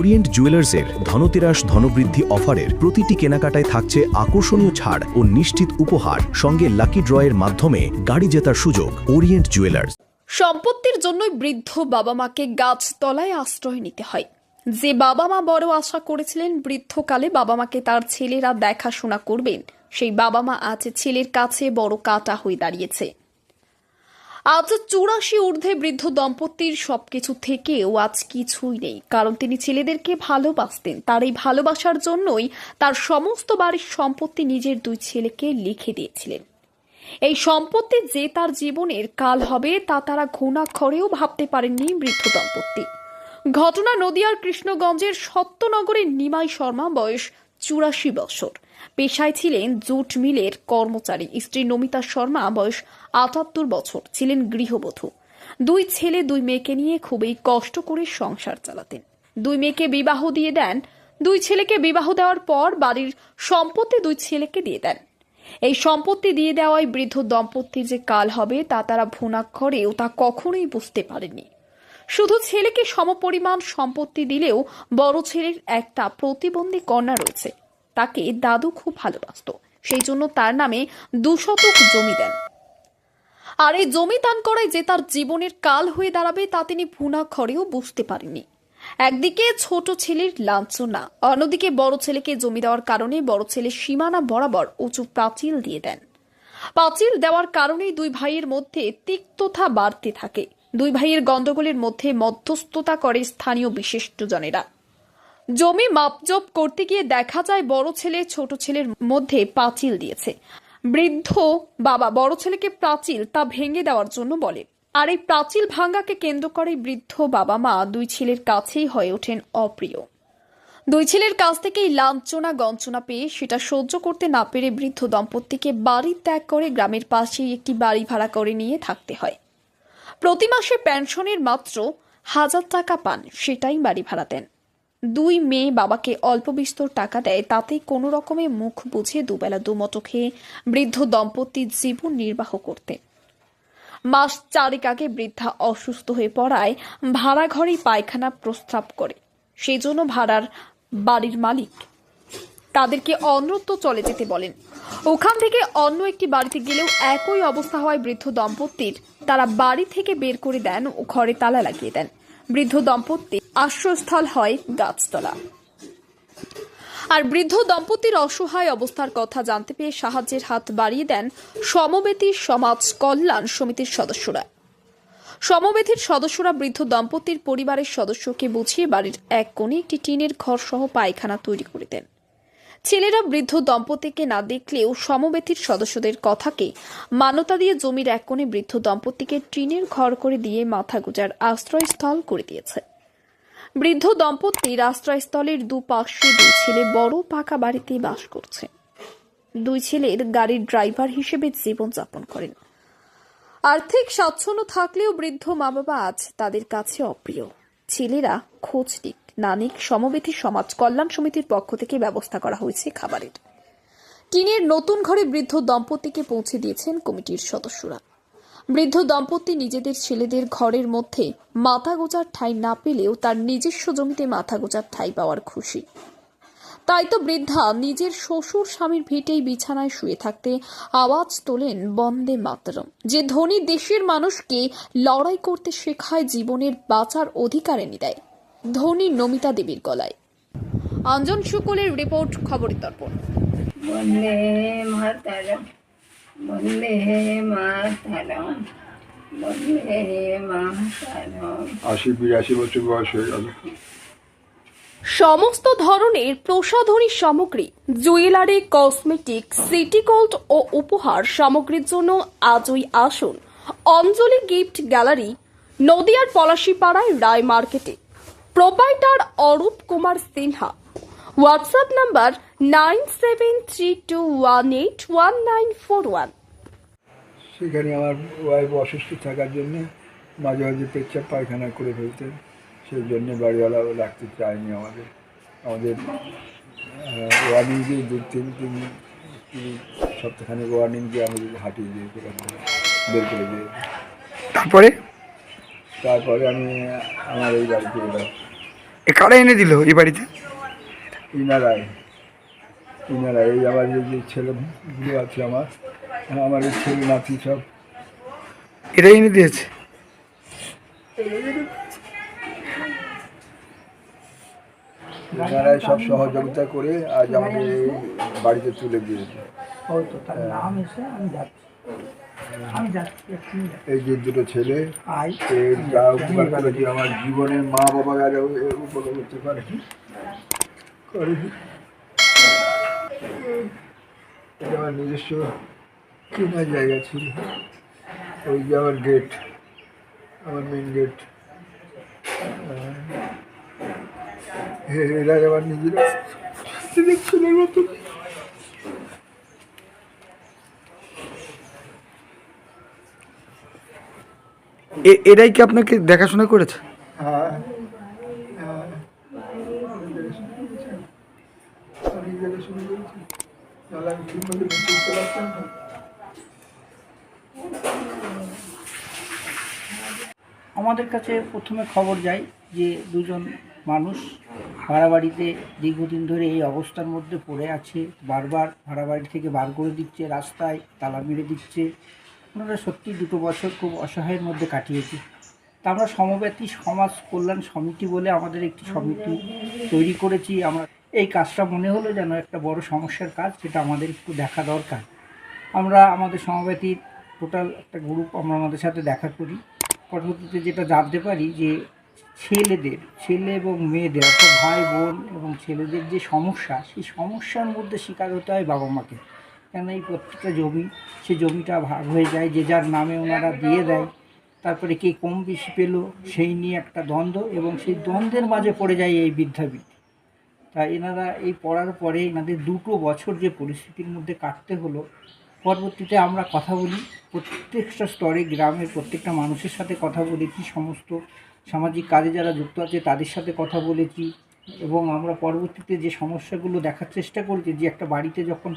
Orient জুয়েলার্সের Dhanteras ধনবৃদ্ধি অফারের প্রতিটি কেনাকাটায় থাকছে আকর্ষণীয় ছাড় ও নিশ্চিত উপহার। সঙ্গে লাকি ড্রয়ের মাধ্যমে গাড়ি জেতার সুযোগ ওরিয়েন্ট জুয়েলার্স। সম্পত্তির জন্যই বৃদ্ধ বাবা মাকে গাছতলায় আশ্রয় নিতে হয়। যে বাবা মা বড় আশা করেছিলেন বৃদ্ধকালে বাবা মাকে তার ছেলেরা দেখাশোনা করবেন, সেই বাবা মা আজ ছেলের কাছে বড় কাটা হয়ে দাঁড়িয়েছে। আজ চুরাশি ঊর্ধ্বে বৃদ্ধ দম্পতির সবকিছু থেকেও আজ কিছুই নেই। কারণ তিনি ছেলেদেরকে ভালোবাসতেন। তার এই ভালোবাসার জন্যই তার সমস্ত বাড়ির সম্পত্তি নিজের দুই ছেলেকে লিখে দিয়েছিলেন। এই সম্পত্তি যে তার জীবনের কাল হবে তা তারা ঘুণাক্ষরেও ভাবতে পারেননি বৃদ্ধ দম্পতি। ঘটনা নদিয়ার কৃষ্ণগঞ্জের সত্যনগরের নিমাই শর্মা বয়স চুরাশি বছর। পেশায় ছিলেন জুট মিলের কর্মচারী। স্ত্রী নমিতা শর্মা, বয়স আটাত্তর বছর, ছিলেন গৃহবধূ। দুই ছেলে, দুই মেয়েকে নিয়ে খুবই কষ্ট করে সংসার চালাতেন। দুই মেয়েকে বিবাহ দিয়ে দেন। দুই ছেলেকে বিবাহ দেওয়ার পর বাড়ির সম্পত্তি দুই ছেলেকে দিয়ে দেন। এই সম্পত্তি দিয়ে দেওয়ায় বৃদ্ধ দম্পতির যে কাল হবে তা তারা ভুনাক্ষরেও তা কখনোই বুঝতে পারেনি শুধু ছেলেকে সমপরিমাণ সম্পত্তি দিলেও বড় ছেলের একটা প্রতিবন্ধী কন্যা রয়েছে। তাকে দাদু খুব ভালোবাসত। সেই জন্য তার নামে দুশতক জমি দেন। আর এই জমি দান করায় যে তার জীবনের কাল হয়ে দাঁড়াবে তা তিনি ভুনাক্ষরেও বুঝতে পারেননি। একদিকে ছোট ছেলের লাঞ্ছনা, অন্যদিকে বড় ছেলেকে জমি দেওয়ার কারণে বড় ছেলে সীমানা বরাবর উঁচু প্রাচীল দিয়ে দেন। পাঁচিল দেওয়ার কারণেই দুই ভাইয়ের মধ্যে তিক্ততা বাড়তে থাকে। দুই ভাইয়ের গন্ডগোলের মধ্যে মধ্যস্থতা করে স্থানীয় বিশিষ্টজনেরা জমি মাপজোপ করতে গিয়ে দেখা যায় বড় ছেলে ছোট ছেলের মধ্যে পাঁচিল দিয়েছে। বৃদ্ধ বাবা বড় ছেলেকে প্রাচীল তা ভেঙে দেওয়ার জন্য বলে। আর এই প্রাচীল ভাঙ্গাকে কেন্দ্র করে বৃদ্ধ বাবা মা দুই ছেলের কাছেই হয়ে ওঠেন অপ্রিয়। দুই ছেলের কাছ থেকেই লাঞ্ছনা গঞ্চনা পেয়ে সেটা সহ্য করতে না পেরে বৃদ্ধ দম্পতিকে বাড়ি ত্যাগ করে গ্রামের পাশেই একটি বাড়ি ভাড়া করে নিয়ে থাকতে হয়। প্রতি মাসে পেনশনের মাত্র হাজার টাকা পান, সেটাই বাড়ি ভাড়া দেন। দুই মেয়ে বাবাকে অল্প বিস্তর টাকা দেয়, তাতে কোনো রকমে মুখ বুঝে দুবেলা দুমতো খেয়ে বৃদ্ধ দম্পতির জীবন নির্বাহ করতে। মাস চারেক আগে বৃদ্ধা অসুস্থ হয়ে পড়ায় ভাড়া ঘরেই পায়খানা প্রস্তাব করে। সেই জন্য ভাড়ার বাড়ির মালিক তাদেরকে অন্যত্র চলে যেতে বলেন। ওখান থেকে অন্য একটি বাড়িতে গেলেও একই অবস্থা হয় বৃদ্ধ দম্পতির তারা বাড়ি থেকে বের করে দেন ও ঘরে তালা লাগিয়ে দেন। বৃদ্ধ দম্পতি আশ্রয়স্থল হয় গাছতলা। আর বৃদ্ধ দম্পতির অসহায় অবস্থার কথা জানতে পেয়ে সাহায্যের হাত বাড়িয়ে দেন সমবেতী সমাজ কল্যাণ সমিতির সদস্যরা। সমবেথীর সদস্যরা বৃদ্ধ দম্পতির পরিবারের সদস্যকে বুঝিয়ে বাড়ির এক কোণে একটি টিনের ঘর সহ পায়খানা তৈরি করে দেন। ছেলেরা বৃদ্ধ দম্পতিকে না দেখলেও সমবেথীর সদস্যদের কথাকে মান্যতা দিয়ে জমির এক কোণে বৃদ্ধ দম্পতিকে টিনের ঘর করে দিয়ে মাথা গুজার আশ্রয়স্থল করে দিয়েছে। বৃদ্ধ দম্পতির আশ্রয়স্থলের দুপাশে দুই ছেলে বড় পাকা বাড়িতে বাস করছে। দুই ছেলের গাড়ির ড্রাইভার হিসেবে জীবনযাপন করেন। আর্থিক স্বাচ্ছন্দ্য থাকলেও বৃদ্ধ মা বাবা আজ তাদের কাছে অপ্রিয়। ছেলেরা খোঁজ নিক। নানিক সমবেতী সমাজ কল্যাণ সমিতির পক্ষ থেকে ব্যবস্থা করা হয়েছে খাবারের। টিনের নতুন ঘরে বৃদ্ধ দম্পতিকে পৌঁছে দিয়েছেন কমিটির সদস্যরা। বৃদ্ধ দম্পতি নিজেদের ছেলেদের ঘরের মধ্যে মাথা গোজার ঠাঁই না পেলেও তার নিজস্ব জমিতে মাথা গোজার ঠাঁই পাওয়ার খুশি। তাই তো বৃদ্ধা নিজের শ্বশুর স্বামীর ভিটেই বিছানায় শুয়ে থাকতে আওয়াজ তোলেন, বন্দে মাতরম। যে ধনী দেশের মানুষকে লড়াই করতে শেখায় জীবনের বাঁচার অধিকার এনে দেয়। ধনী নমিতা দেবীর গলায়। অঞ্জন শুকুলের রিপোর্ট খবরের দর্পণ। বন্দে মাতারম বন্দে মাতারম বন্দে মাতারম। আশি বিরাশি বছর বয়স হয়ে গেল। সমস্ত ধরনের প্রসাধনী সামগ্রী জুয়েলারি কসমেটিক সিটি গোল্ড ও উপহার সামগ্রীর জন্য আজই আসুন। অঞ্জলি গিফট গ্যালারি নদিয়ার পলাশিপাড়ায় রায় মার্কেটে। Proprietor Arup Kumar Sinha WhatsApp number nine seven three two one eight one nine four one সেখানে আমার ওয়াইফ অসুস্থ থাকার জন্য মাঝে মাঝে পেচ্ছাপ পায়খানা করে ফেলতেন সেই জন্য বাড়িওয়ালা রাখতে চায়নি আমাদের। আমাদের ওয়ার্নিং দিয়ে দু তিন তিন সপ্তাহখানেক ওয়ার্নিং দিয়ে আমাদের হাঁটিয়ে দিয়ে বের করে দিয়ে তারপরে? তারপরে আমি আমার এই বাড়িতে এলাম। এ কারা এনে দিল এই বাড়িতে? এই যে ছেলেগুলো আছে আমার আমার এই ছেলে নাতি সব। এরাই এনে দিয়েছে? ইনারাই সব সহযোগিতা করে আজ এই বাড়িতে তুলে দিয়েছে। এই যে দুটো ছেলে যা উপকার করেছে আমার জীবনের মা বাবা এর উপকার করতে পারে। করেনি। এটা আমার নিজস্ব কেনা জায়গা ছিল। ওই যে আমার গেট আমার মেন গেট এরা আমার নিজেরা। ছেলের মতো। এরাই কি আপনাকে দেখাশোনা করেছে? আমাদের কাছে প্রথমে খবর যায় যে দুজন মানুষ ভাড়া বাড়িতে দীর্ঘদিন ধরে এই অবস্থার মধ্যে পড়ে আছে, বারবার ভাড়া বাড়ি থেকে বার করে দিচ্ছে, রাস্তায় তালা মেরে দিচ্ছে। ওনারা সত্যি দুটো বছর খুব অসহায়ের মধ্যে কাটিয়েছি। তা আমরা সমব্যাপী সমাজ কল্যাণ সমিতি বলে আমাদের একটি সমিতি তৈরি করেছি। আমরা এই কাজটা মনে হলো যেন একটা বড় সমস্যার কাজ যেটা আমাদের একটু দেখা দরকার। আমরা আমাদের সমব্যতীর টোটাল একটা গ্রুপ আমরা আমাদের সাথে দেখা করি। পরবর্তীতে যেটা জানতে পারি যে ছেলেদের, ছেলে এবং মেয়েদের, অর্থাৎ ভাই, বোন এবং ছেলেদের যে সমস্যা, সেই সমস্যার মধ্যে শিকার হতে হয় বাবা মাকে কেন এই প্রত্যেকটা জমি, সে জমিটা ভাগ হয়ে যায়, যে যার নামে ওনারা দিয়ে দেয়। তারপরে কে কম বেশি পেল, সেই নিয়ে একটা দ্বন্দ্ব এবং সেই দ্বন্দ্বের মাঝে পড়ে যায় এই বৃদ্ধাবৃত্তি। তা এনারা এই পড়ার পরে এনাদের দুটো বছর যে পরিস্থিতির মধ্যে কাটতে হলো, পরবর্তীতে আমরা কথা বলি, প্রত্যেকটা স্তরে গ্রামের প্রত্যেকটা মানুষের সাথে কথা বলেছি, সমস্ত সামাজিক কাজে যারা যুক্ত আছে তাদের সাথে কথা বলেছি। এবং আমরা পরবর্তীতে যে সমস্যাগুলো দেখার চেষ্টা করেছি যে একটা বাড়িতে যখন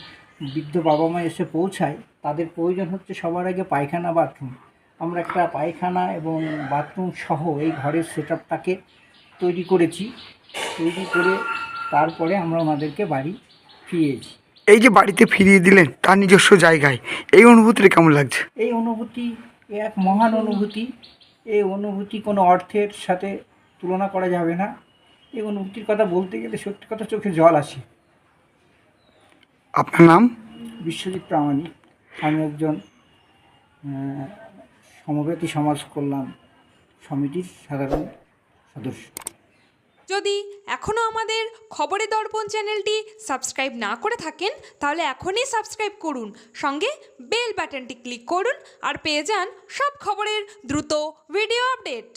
বৃদ্ধ বাবা মা এসে পৌঁছায় তাদের প্রয়োজন হচ্ছে সবার আগে পায়খানা বাথরুম আমরা একটা পায়খানা এবং বাথরুম সহ এই ঘরের সেট আপটাকে তৈরি করেছি। তৈরি করে তারপরে আমরা ওনাদেরকে বাড়ি ফিরিয়েছি। এই যে বাড়িতে ফিরিয়ে দিলেন তার নিজস্ব জায়গায় এই অনুভূতিটা কেমন লাগছে? এই অনুভূতি এক মহান অনুভূতি। এই অনুভূতি কোনো অর্থের সাথে তুলনা করা যাবে না। এই অনুভূতির কথা বলতে গেলে সত্যি কথা চোখে জল আসে। আপনার নাম? বিশ্বজিৎ প্রামাণিক। আমি একজন সমবেতী সমাজ কল্যাণ সমিতির সাধারণ সদস্য। যদি এখনও আমাদের খবরের দর্পণ চ্যানেলটি সাবস্ক্রাইব না করে থাকেন তাহলে এখনই সাবস্ক্রাইব করুন। সঙ্গে বেল বাটনটি ক্লিক করুন আর পেয়ে যান সব খবরের দ্রুত ভিডিও আপডেট।